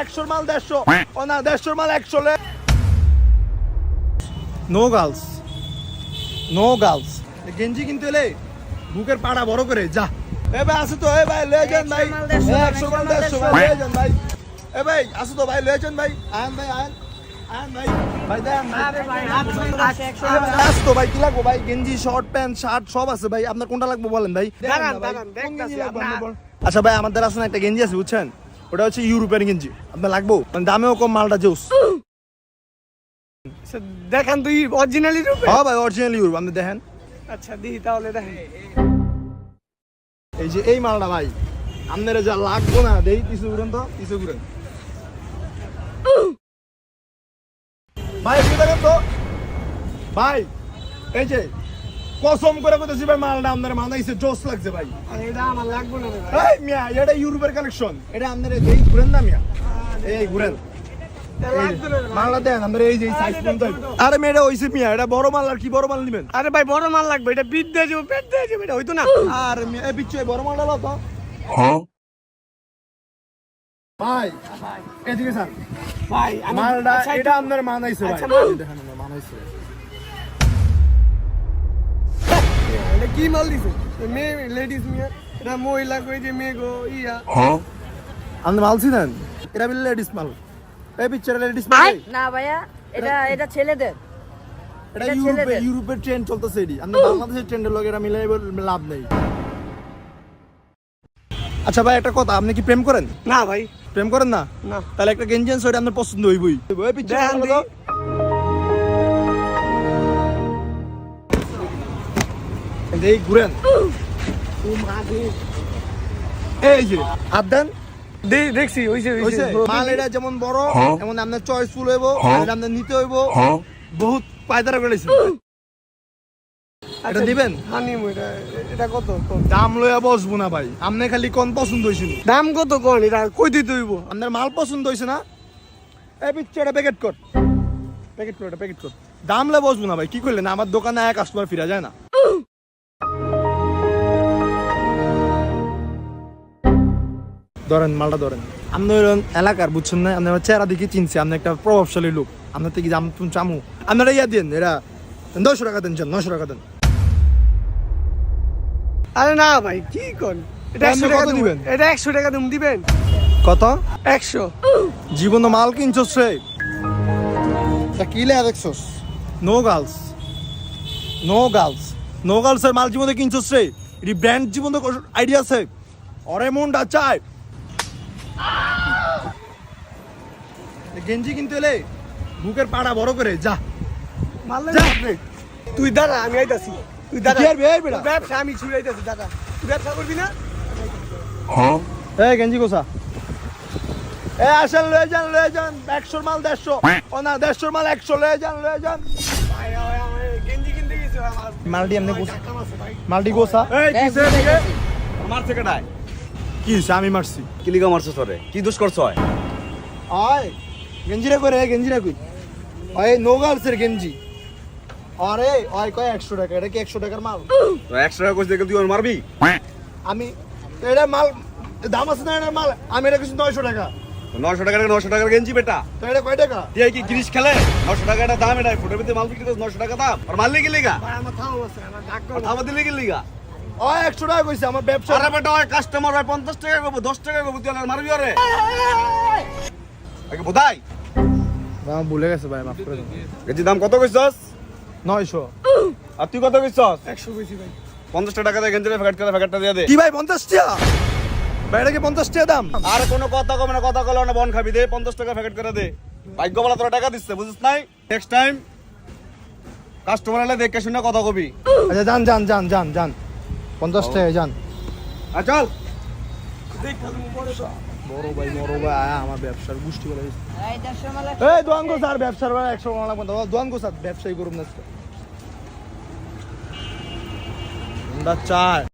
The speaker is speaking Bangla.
একশোর মাল দেড়শো। ও না দেড়শোর মাল একশো নো গার্লস নো গার্লস গেঞ্জি কিনতে এলে বুকের পাড়া বড় করে যা। এ ভাই আসো তো এ ভাই লয়ে যান ভাই। একশোর মাল দেড়শো, মাল একশোর দেড়শো মাল ভাই লয়ে যান ভাই। এ ভাই আসো তো ভাই লয়ে যান ভাই। ভাই আন আন ভাই ভাই দেন। ভাই কি লাগবো ভাই? গেঞ্জি শর্ট প্যান্ট শার্ট সব আছে ভাই। আপনার কোনটা লাগবে বলেন ভাই? দাঁড়ান, দেন না ভাই, দাঁড়ান, কোন গেঞ্জি দেখতাছি, আপনার- আপনার আচ্ছা ভাই আমাদের আসলে একটা গেঞ্জি আছে বুঝছেন? ওটা হচ্ছে ইউরোপিয়ান গেঞ্জি। আপনার লাগবো? মানে দামেও কম মালটা জোস। দেখান তুই অরিজিনালি রূপে হ্যাঁ ভাই অরিজিনাল ইউরোপ আপনি দেখেন। আচ্ছা দিই তাহলে দেখেন। এই যে এই মালটা ভাই আপনারা যা লাগবো না দেই কিছু ঘুরেন তো কিছু ঘুরেন। ভাই একটু দেখেন তো। ভাই এই যে কসম করে কইতেছি ভাই মালটা আপনার মানাইছে জোস লাগছে ভাই। এটা আমার লাগবে না ভাই। মিয়া এটা ইউরোপের কালেকশন এটা আপনারা এই ঘুরেন না মিয়া? এই ঘুরেন। এটা লাগবে না রে ভাই। মালটা দেন আমরা এই যে সাইজ পর্যন্ত আরে মেয়ে হইছে মিয়া এটা বড় মাল আর কি বড় মাল নিবেন? আরে ভাই বড় মাল লাগবে এটা পিঠ দিয়ে যাব পেট দিয়ে যাব এটা হইতো না। আর মিয়া এই পিচ্ছে বড় মালটা লো তো। ভাই এদিকে স্যার। ভাই মালটা আচ্ছা, এটা আপনার মানাইছে ভাই আচ্ছা, মাল। দেখেন আপনার মানাইছে এটা কি মাল দিছে? মেয়ে লেডিস মেয়ে এটা মহিলা কই যে মেয়ে গো ইয়া। আপনি মাল ছিলেন এটা বিল লেডিস মাল। এই পিকচার লেডিস মাল না ভাইয়া এটা এটা ছেলেদের। এটা এটা ইউরোপে ইউরোপের ট্রেন্ড চলতেছে আপনি বাংলাদেশের ট্রেন্ডের লগে এটা মিলাই লাভ নেই। আচ্ছা ভাই একটা কথা আপনি কি প্রেম করেন? না ভাই। প্রেম করেন না? না। তাহলে একটা গেঞ্জেন ওইটা আপনার পছন্দ হইবই। পিকচার দিই। এই ঘুরেন। এই যে হাত দেন দে- দেখছি হইছে হইছে। হইছে? মাল এটা যেমন বড় এমন আপনার চয়েসফুল হইব এটা আপনার নিতে হইব। বহুত পায়দারা করেছে এটা দিবেন? হানি এটা এটা কত? দাম লইয়া বসবো না ভাই। আপনি খালি কোন পছন্দ হয়েছিল দাম কত কোন? এটা কই দিতে হইব? আপনার মাল পছন্দ হয়েছে না? এই পিচ্ছে এটা প্যাকেট কর। প্যাকেট কর এটা প্যাকেট কর। দাম লে বসবো না ভাই কি করলেন? আমার দোকানে এক কাস্টমার ফিরা যায় না। ধরেন মালটা ধরেন। আপনি হইলেন এলাকার বুঝছেন না? আপনি আমার চেহারা দেখে চিনছি আপনি একটা প্রভাবশালী লোক। আপনার থেকে জাম চামু? আপনারা ইয়া দেন এরা নশো টাকা দেন নশো টাকা দেন। আরে না ভাই কি কোন? এটা 100 টাকা দিবেন? এটা 100 টাকা দিম দিবেন? কত? 100 জীবন মাল কিনছস রে। তা কি লে দেখছস? No girls no girls no girls এর মাল জীবনে কিনছস রে। এটি ব্র্যান্ড জীবনে আইডিয়া আছে। অরে মনটা চায়। গেঞ্জি কিনতে এলে বুকের পাড়া বড় করে যা। লাগবে তুই দাঁড়া আমি আইতাছি। তুই দাঁড়া? তুই ব্যবসা আমি ছুড়াইতাছি দাদা। তুই ব্যবসা করবি না? এই গেঞ্জি কোসা? এ আসেন লয়ে যান লয়ে যান। একশোর মাল দেড়শো। ও না দেড়শোর মাল একশো লয়ে যান লয়ে যান। ভাই ভাই গেঞ্জি কিনতে গেছে আমার মালটি এমনি মালটি গোসা মার থেকে নাই কি হইছে? আমি মারছি। কিলিগা মারছো তোরে? কি দোষ করছ? হয় আয় গেঞ্জিরা করে গেঞ্জিরা কই? ওই নো গার্লসের গেঞ্জি। আরে ওই কয় একশো টাকা? এটা কি একশো টাকার মাল? তো একশো টাকা কইছে তুই আমার মারবি? আমি এটা মাল দাম আছে না এটার মাল? আমি এটা কিছু নয়শো টাকা। নশো টাকা নশো টাকার গেঞ্জি বেটা। তো এটা কয় টাকা? তুই কি গিরিশ খেলে? নশো টাকা এটা দাম এটা ফুটের ভিতরে মাল বিক্রি করছিস নশো টাকা দাম। আর মারলি লিগা? ভাই আমার থাম দিলি কি লিগা? ও একশো টাকা কইছে আমার ব্যবসা। আরে বেটা ওই কাস্টমার হয় পঞ্চাশ টাকা করব দশ টাকা করব তুই মারবি আরে আগে বোধাই। আমার ভুলে গেছে ভাই মাফ করে গেঞ্জি দাম কত কইছস? নয়শো। আর তুই কত কইছস? একশো বেশি ভাই। পঞ্চাশ টাকা দিয়ে গেঞ্জি ফ্যাকেট করে ফ্যাকেটটা দিয়ে দে। কি ভাই পঞ্চাশ টাকা ভাই এটা কি পঞ্চাশ টাকা দাম? আর কোনো কথা কমে না কথা কলে না বন খাবি দে পঞ্চাশ টাকা প্যাকেট করে দে। ভাগ্য বলা তোরা টাকা দিচ্ছে বুঝিস নাই? নেক্সট টাইম কাস্টমার এলে দেখে শুনে কথা কবি। আচ্ছা যান যান যান যান যান। পঞ্চাশ টাকা যান চল বড় ভাই বড় ভাই আয় আমার ব্যবসার গোষ্ঠী করে। এই দোয়ান গো স্যার ব্যবসার একশো টাকা লাগবে। দোয়ান গো স্যার ব্যবসায়ী করুন না। আমরা চায়